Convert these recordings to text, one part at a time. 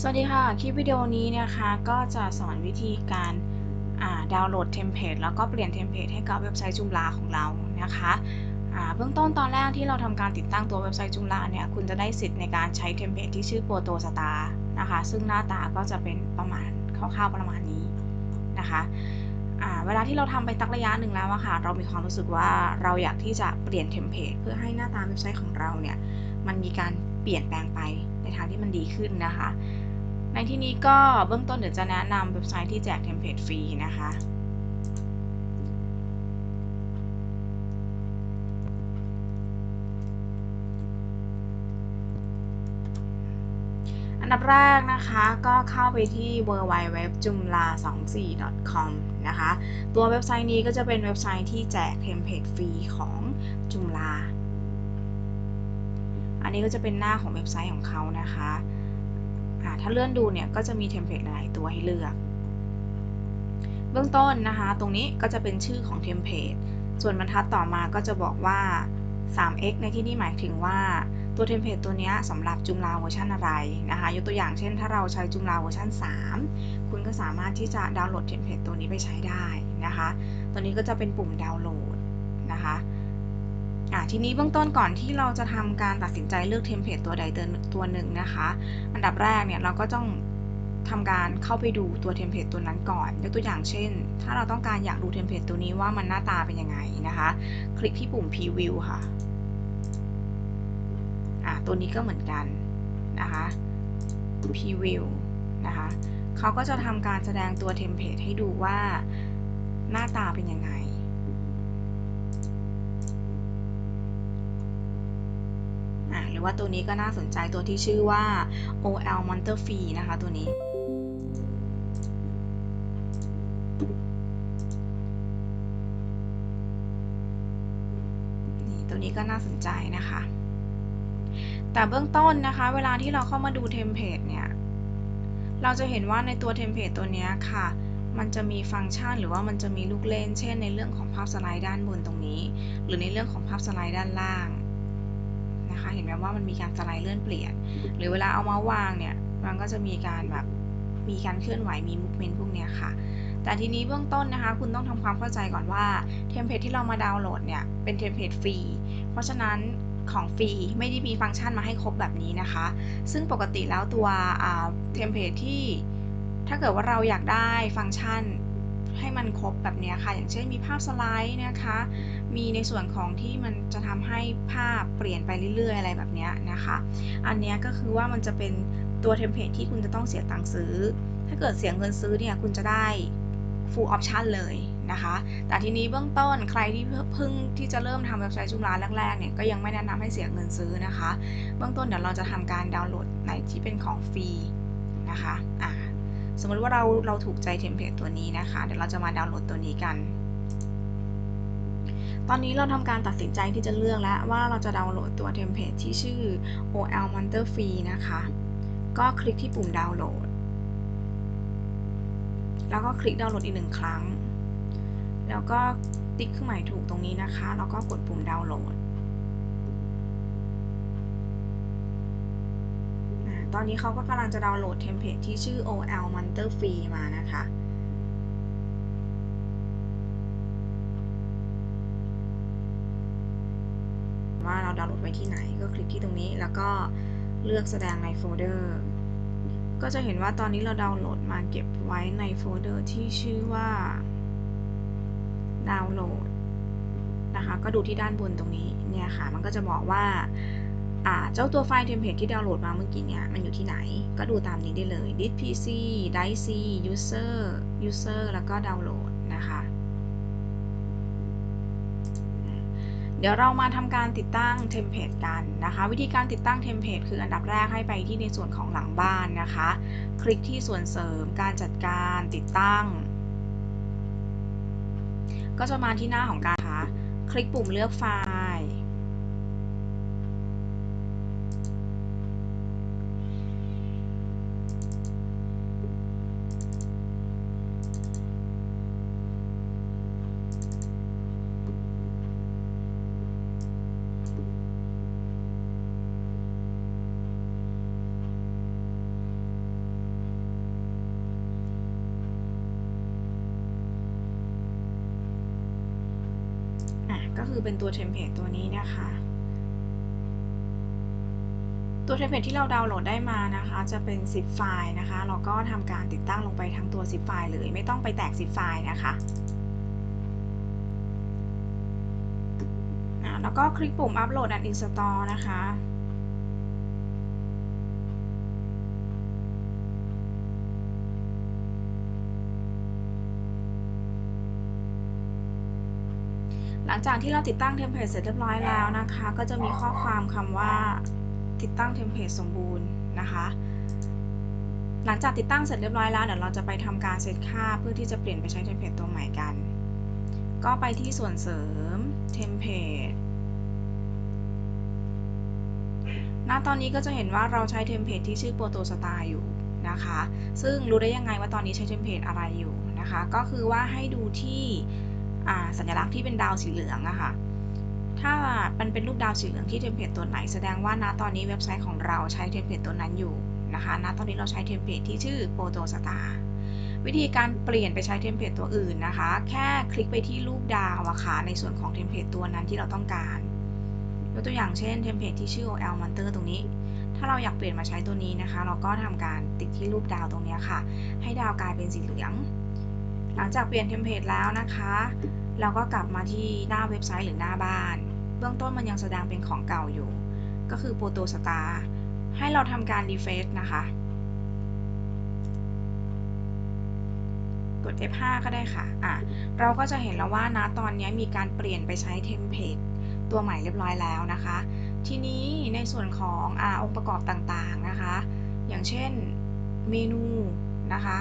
สวัสดีค่ะ คลิปวิดีโอนี้นะคะก็จะสอนวิธีการดาวน์โหลดเทมเพลตแล้วก็เปลี่ยนเทมเพลตให้กับเว็บไซต์จุมลาของเรานะคะเบื้องต้นตอนแรกที่เราทำการติดตั้งตัวเว็บไซต์จุมลาเนี่ยคุณจะได้สิทธิ์ในการใช้เทมเพลตที่ชื่อโปรโตสตาร์นะคะซึ่งหน้าตาก็จะเป็นประมาณคร่าวๆประมาณนี้นะคะเวลาที่เราทำไปตักระยะหนึ่งแล้วอะค่ะ เรามีความรู้สึกว่าเราอยากที่จะเปลี่ยนเทมเพลตเพื่อให้หน้าตาเว็บไซต์ของเราเนี่ย มันมีการเปลี่ยนแปลงไปในทางที่มันดีขึ้นนะคะ ในที่นี้ก็เบื้องต้นเดี๋ยวจะแนะนำเว็บไซต์ที่แจกเทมเพลตฟรีนะคะ อันดับแรกนะคะก็เข้าไปที่ www jumla 2 4 com นะคะ ตัวเว็บไซต์นี้ก็จะเป็นเว็บไซต์ที่แจกเทมเพลตฟรีของจุมลาอันนี้ก็จะเป็นหน้าของเว็บไซต์ของเขานะคะ ถ้าเลื่อนดูเนี่ยก็จะมีเทมเพลตหลายตัวให้เลือก เบื้องต้นนะคะ ตรงนี้ก็จะเป็นชื่อของเทมเพลต ส่วนบรรทัดต่อมาก็จะบอกว่า 3x ในที่นี้หมายถึงว่าตัวเทมเพลตตัวนี้สำหรับจุมลาเวอร์ชันอะไรนะคะ ยกตัวอย่างเช่นถ้าเราใช้จุมลาเวอร์ชัน3 คุณก็สามารถที่จะดาวน์โหลดเทมเพลตตัวนี้ไปใช้ได้นะคะ ตัวนี้ก็จะเป็นปุ่มดาวน์โหลดนะคะ อะทีนี้เบื้องต้นก่อนที่เราจะทำการตัดสินใจเลือกเทมเพลตตัวใดตัวหนึ่งนะคะ อันดับแรกเนี่ยเราก็ต้องทำการเข้าไปดูตัวเทมเพลตตัวนั้นก่อนยกตัวอย่างเช่น ถ้าเราต้องการอยากดูเทมเพลตตัวนี้ว่ามันหน้าตาเป็นยังไงนะคะ คลิกที่ปุ่ม preview ค่ะอะ ตัวนี้ก็เหมือนกันนะคะ preview นะคะเขาก็จะทำการแสดงตัวเทมเพลตให้ดูว่าหน้าตาเป็นยังไง ว่าตัวนี้ก็น่าสนใจตัวที่ชื่อว่า OL Monterfee นะคะตัวนี้นี่ตัวนี้ก็น่าสนใจนะคะ แต่เบื้องต้นนะคะ เวลาที่เราเข้ามาดูเทมเพลตเนี่ย เราจะเห็นว่าในตัวเทมเพลตตัวนี้ค่ะ มันจะมีฟังก์ชันหรือว่ามันจะมีลูกเล่น เช่น ในเรื่องของภาพสไลด์ด้านบนตรงนี้ หรือในเรื่องของภาพสไลด์ด้านล่าง คะ เห็นไหมว่ามันมีการสไลด์เลื่อนเปลี่ยน หรือเวลาเอามาวางเนี่ย มันก็จะมีการแบบมีการเคลื่อนไหวมีมูฟเมนต์พวกนี้ค่ะ แต่ทีนี้เบื้องต้นนะคะ คุณต้องทำความเข้าใจก่อนว่าเทมเพลตที่เรามาดาวน์โหลดเนี่ยเป็นเทมเพลตฟรี เพราะฉะนั้นของฟรีไม่ได้มีฟังก์ชันมาให้ครบแบบนี้นะคะ ซึ่งปกติแล้วตัวเทมเพลตที่ถ้าเกิดว่าเราอยากได้ฟังก์ชัน ให้มันครบแบบนี้ค่ะ อย่างเช่นมีภาพสไลด์นะคะ มีในส่วนของที่มันจะทำให้ภาพเปลี่ยนไปเรื่อยๆ อะไรแบบนี้นะคะ อันนี้ก็คือว่ามันจะเป็นตัวเทมเพลตที่คุณจะต้องเสียตังค์ซื้อ ถ้าเกิดเสียเงินซื้อเนี่ยคุณจะได้ full option เลยนะคะ แต่ทีนี้เบื้องต้นใครที่เพิ่งที่จะเริ่มทำเว็บไซต์จุฬาแรกๆเนี่ยก็ยังไม่แนะนำให้เสียเงินซื้อนะคะ เบื้องต้นเดี๋ยวเราจะทำการดาวน์โหลดในที่เป็นของฟรีนะคะอ่า สมมติว่าเราเราถูกใจเทมเพลตตัวนี้นะคะ เดี๋ยวเราจะมาดาวน์โหลดตัวนี้กัน ตอนนี้เราทำการตัดสินใจที่จะเลือกแล้วว่าเราจะดาวน์โหลดตัวเทมเพลตที่ชื่อ OL Monster Free นะคะ ก็คลิกที่ปุ่มดาวน์โหลด แล้วก็คลิกดาวน์โหลดอีกหนึ่งครั้ง แล้วก็ติ๊กเครื่องหมายถูกตรงนี้นะคะ แล้วก็กดปุ่มดาวน์โหลด ตอนนี้เขาก็กำลังจะดาวน์โหลดเทมเพลตที่ชื่อ OL Monster Free มานะคะว่าเราดาวน์โหลดไว้ที่ไหนก็คลิกที่ตรงนี้แล้วก็เลือกแสดงในโฟลเดอร์ ก็จะเห็นว่าตอนนี้เราดาวน์โหลดมาเก็บไว้ในโฟลเดอร์ที่ชื่อว่าดาวน์โหลดนะคะ ก็ดูที่ด้านบนตรงนี้เนี่ยค่ะ มันก็จะบอกว่า เจ้าตัวไฟล์เทมเพลตที่ดาวน์โหลดมาเมื่อกี้เนี่ยมันอยู่ที่ไหน ก็ดูตามนี้ได้เลย disk pc drive c user user แล้วก็ดาวน์โหลดนะคะ เดี๋ยวเรามาทำการติดตั้งเทมเพลตกันนะคะ วิธีการติดตั้งเทมเพลตคืออันดับแรกให้ไปที่ในส่วนของหลังบ้านนะคะ คลิกที่ส่วนเสริมการจัดการติดตั้ง ก็จะมาที่หน้าของการคะคลิกปุ่มเลือกไฟล์ เป็นตัวเทมเพลตตัวนี้นะคะ ตัวเทมเพลตที่เราดาวน์โหลดได้มานะคะ จะเป็น zip ไฟล์นะคะ เราก็ทำการติดตั้งลงไปทั้งตัว zip ไฟล์เลย ไม่ต้องไปแตก zip ไฟล์นะคะแล้วก็คลิกปุ่มอัปโหลด and install นะคะ หลังจากที่เราติดตั้งเทมเพลตเสร็จเรียบร้อยแล้วนะคะ ก็จะมีข้อความคำว่าติดตั้งเทมเพลตสมบูรณ์นะคะ หลังจากติดตั้งเสร็จเรียบร้อยแล้วเดี๋ยวเราจะไปทำการเซตค่าเพื่อที่จะเปลี่ยนไปใช้เทมเพลตตัวใหม่กัน ก็ไปที่ส่วนเสริมเทมเพลตณตอนนี้ก็จะเห็นว่าเราใช้เทมเพลตที่ชื่อ Proto Star อยู่นะคะ ซึ่งรู้ได้ยังไงว่าตอนนี้ใช้เทมเพลตอะไรอยู่นะคะ ก็คือว่าให้ดูที่ สัญลักษณ์ที่เป็นดาวสีเหลืองอะค่ะ ถ้ามันเป็นรูปดาวสีเหลืองที่เทมเพลตตัวไหน แสดงว่าณตอนนี้เว็บไซต์ของเราใช้เทมเพลตตัวนั้นอยู่นะคะ ณตอนนี้เราใช้เทมเพลตที่ชื่อ Proto Star วิธีการเปลี่ยนไปใช้เทมเพลตตัวอื่นนะคะ แค่คลิกไปที่รูปดาวอะค่ะ ในส่วนของเทมเพลตตัวนั้นที่เราต้องการยกตัวอย่างเช่นเทมเพลตที่ชื่อ OL Monter ตรงนี้ ถ้าเราอยากเปลี่ยนมาใช้ตัวนี้นะคะ เราก็ทำการติดที่รูปดาวตรงนี้ค่ะ ให้ดาวกลายเป็นสีเหลือง หลังจากเปลี่ยนเทมเพลตแล้วนะคะ เราก็กลับมาที่หน้าเว็บไซต์หรือหน้าบ้าน เบื้องต้นมันยังแสดงเป็นของเก่าอยู่ ก็คือ Proto Star ให้เราทำการ refresh นะคะ กด F5 ก็ได้ค่ะอะ เราก็จะเห็นแล้วว่านะตอนนี้มีการเปลี่ยนไปใช้เทมเพลตตัวใหม่เรียบร้อยแล้วนะคะ ทีนี้ในส่วนของอองค์ประกอบต่างๆนะคะ อย่างเช่นเมนูนะคะ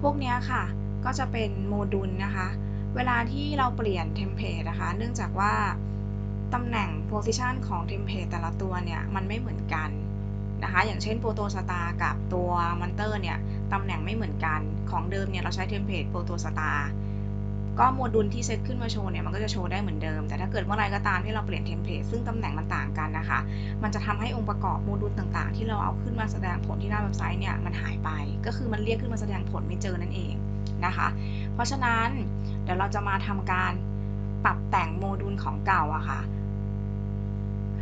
พวกนี้ค่ะ ก็จะเป็นโมดูลนะคะ เวลาที่เราเปลี่ยนเทมเพลตนะคะ เนื่องจากว่าตำแหน่ง position ของเทมเพลตแต่ละตัวเนี่ย มันไม่เหมือนกันนะคะ อย่างเช่น Proto Star กับตัว Monter เนี่ย ตำแหน่งไม่เหมือนกัน ของเดิมเนี่ย เราใช้เทมเพลต Proto Star ก็โมดูลที่เซตขึ้นมาโชว์เนี่ยมันก็จะโชว์ได้เหมือนเดิม แต่ถ้าเกิดเมื่อไรก็ตามที่เราเปลี่ยนเทมเพลตซึ่งตำแหน่งมันต่างกันนะคะ มันจะทำให้องค์ประกอบโมดูลต่างๆ ที่เราเอาขึ้นมาแสดงผลที่หน้าเว็บไซต์เนี่ยมันหายไป ก็คือมันเรียกขึ้นมาแสดงผลไม่เจอนั่นเอง นะคะ เพราะฉะนั้นเดี๋ยวเราจะมาทำการปรับแต่งโมดูลของเก่าอะค่ะ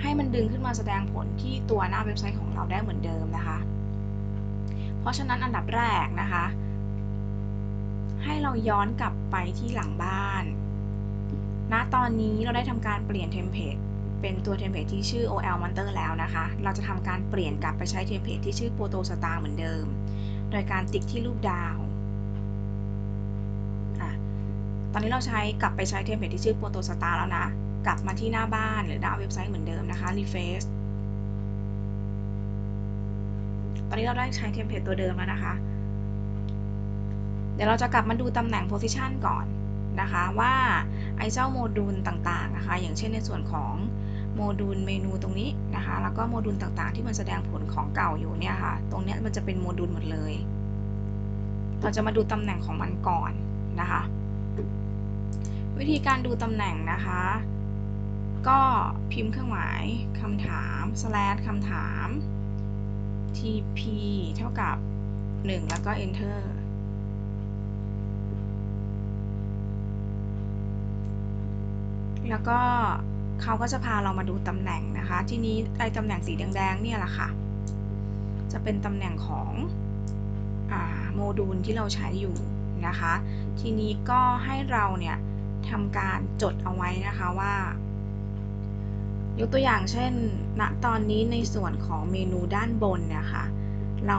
ให้มันดึงขึ้นมาแสดงผลที่ตัวหน้าเว็บไซต์ของเราได้เหมือนเดิมนะคะ เพราะฉะนั้นอันดับแรกนะคะ ให้เราย้อนกลับไปที่หลังบ้านณตอนนี้เราได้ทำการเปลี่ยนเทมเพลตเป็นตัวเทมเพลตที่ชื่อ OL Monter แล้วนะคะ เราจะทำการเปลี่ยนกลับไปใช้เทมเพลตที่ชื่อ Proto Star เหมือนเดิม โดยการติ๊กที่รูปดาว ตอนนี้เราใช้กลับไปใช้เทมเพลตที่ชื่อ Proto Star แล้วนะ กลับมาที่หน้าบ้านหรือหน้าเว็บไซต์เหมือนเดิมนะคะ refresh ตอนนี้เราได้ใช้เทมเพลตตัวเดิมแล้วนะคะ เดี๋ยวเราจะกลับมาดูตำแหน่ง position ก่อนนะคะว่าไอ้เจ้าโมดูลต่างๆนะคะ อย่างเช่นในส่วนของโมดูลเมนูตรงนี้นะคะ แล้วก็โมดูลต่างๆ ที่มันแสดงผลของเก่าอยู่เนี่ยค่ะ ตรงนี้มันจะเป็นโมดูลหมดเลย เราจะมาดูตำแหน่งของมันก่อนนะคะ วิธีการดูตำแหน่งนะคะ ก็พิมพ์เครื่องหมายคำถาม slash คำถาม tp เท่ากับ 1 แล้วก็ enter แล้วก็เขาก็จะพาเรามาดูตำแหน่งนะคะ ทีนี้ไอ้ตำแหน่งสีแดงๆเนี่ยแหละค่ะ จะเป็นตำแหน่งของโมดูลที่เราใช้อยู่นะคะ ทีนี้ก็ให้เราเนี่ย ทำการจดเอาไว้นะคะว่า ยกตัวอย่างเช่นณตอนนี้ในส่วนของเมนูด้านบนเนี่ยค่ะ เรา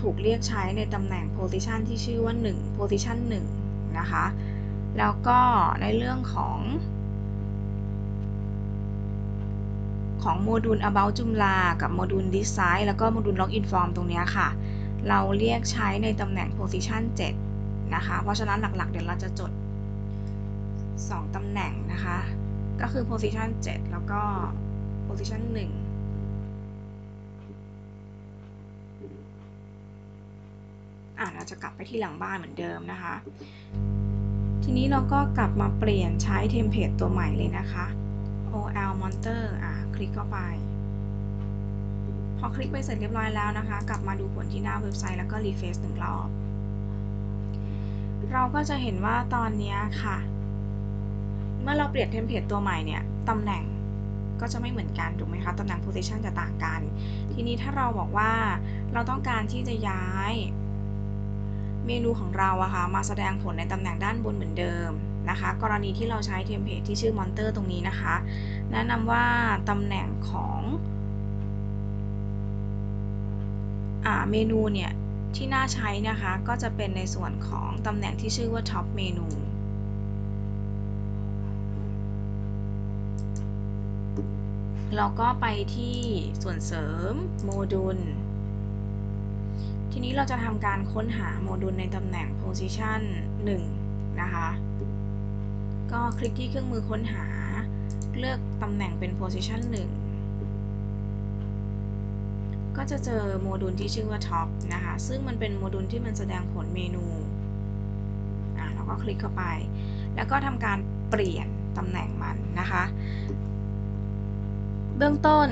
ถูกเรียกใช้ในตำแหน่ง position ที่ชื่อว่า 1 position 1 นะคะ แล้วก็ในเรื่องของของโมดูล about จุมลา กับโมดูล design แล้วก็โมดูล login form ตรงนี้ค่ะ เราเรียกใช้ในตำแหน่ง position 7 นะคะ เพราะฉะนั้นหลักๆ เดี๋ยวเราจะจด 2ตำแหน่งนะคะ ก็คือ position 7 แล้วก็ position 1อะเราจะกลับไปที่หลังบ้านเหมือนเดิมนะคะ ทีนี้เราก็กลับมาเปลี่ยนใช้เทมเพลตตัวใหม่เลยนะคะ OL Monter อะ คลิกเข้าไป พอคลิกไปเสร็จเรียบร้อยแล้วนะคะ กลับมาดูผลที่หน้าเว็บไซต์แล้วก็รีเฟซหนึ่งรอบ เราก็จะเห็นว่าตอนนี้ค่ะ มื่อเราเปลี่ยนเทมเพลตตัวใหม่เนี่ยตำแหน่งก็จะไม่เหมือนกันถูกไหมคะตำแหน่ง position จะต่างกัน ทีนี้ถ้าเราบอกว่าเราต้องการที่จะย้ายเมนูของเราอะค่ะมาแสดงผลในตำแหน่งด้านบนเหมือนเดิมนะคะ กรณีที่เราใช้เทมเพลตที่ชื่อ monitor ตรงนี้นะคะ แนะนำว่าตำแหน่งของอเมนูเนี่ยที่น่าใช้นะคะก็จะเป็นในส่วนของตำแหน่งที่ชื่อว่า top เมนู เราก็ไปที่ส่วนเสริมโมดูล ทีนี้เราจะทำการค้นหาโมดูลในตำแหน่ง position 1 นะคะ ก็คลิกที่เครื่องมือค้นหา เลือกตำแหน่งเป็น position 1 ก็จะเจอโมดูลที่ชื่อว่า top นะคะ ซึ่งมันเป็นโมดูลที่มันแสดงผลเมนูอ่าเราก็คลิกเข้าไป แล้วก็ทำการเปลี่ยนตำแหน่งมันนะคะ เบื้องต้น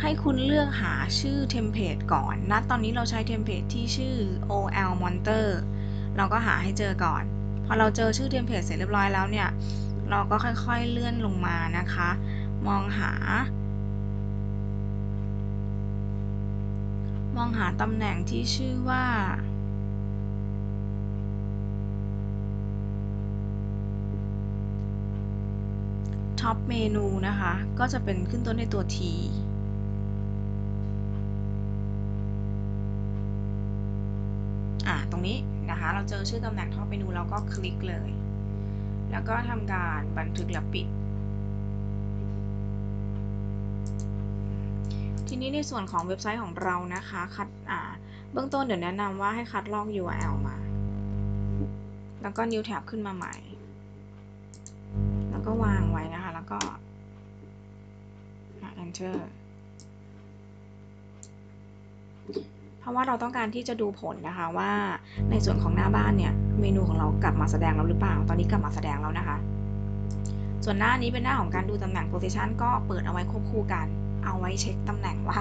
ให้คุณเลือกหาชื่อเทมเพลตก่อนนะตอนนี้เราใช้เทมเพลตที่ชื่อ OL Monitor เราก็หาให้เจอก่อน พอเราเจอชื่อเทมเพลตเสร็จเรียบร้อยแล้วเนี่ย เราก็ค่อยๆเลื่อนลงมานะคะ มองหา มองหาตำแหน่งที่ชื่อว่า ท็อปเมนูนะคะ ก็จะเป็นขึ้นต้นในตัว T อ่าตรงนี้นะคะ เราเจอชื่อตำแหน่งท็อปเมนูเราก็คลิกเลย แล้วก็ทำการบันทึกและปิด ทีนี้ในส่วนของเว็บไซต์ของเรานะคะคัดอ่าเบื้องต้นเดี๋ยวแนะนำว่าให้คัดลอก URL มา แล้วก็ new tab ขึ้นมาใหม่ แล้วก็วางไว้นะ ล้วก็ enter เพราะว่าเราต้องการที่จะดูผลนะคะว่าในส่วนของหน้าบ้านเนี่ยเมนูของเรากลับมาแสดงแล้วหรือเปล่า ตอนนี้กลับมาแสดงแล้วนะคะ ส่วนหน้านี้เป็นหน้าของการดูตำแหน่ง position ก็เปิดเอาไว้ควบคู่กัน เอาไว้เช็คตำแหน่งว่า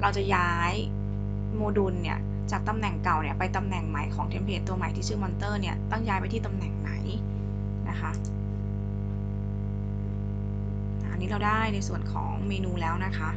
เราจะย้ายโมดูลเนี่ยจากตำแหน่งเก่าเนี่ยไปตำแหน่งใหม่ของเทมเพลตตัวใหม่ที่ชื่อ monitor เนี่ยต้องย้ายไปที่ตำแหน่งไหนนะคะ อันนี้เราได้ในส่วนของเมนูแล้วนะคะ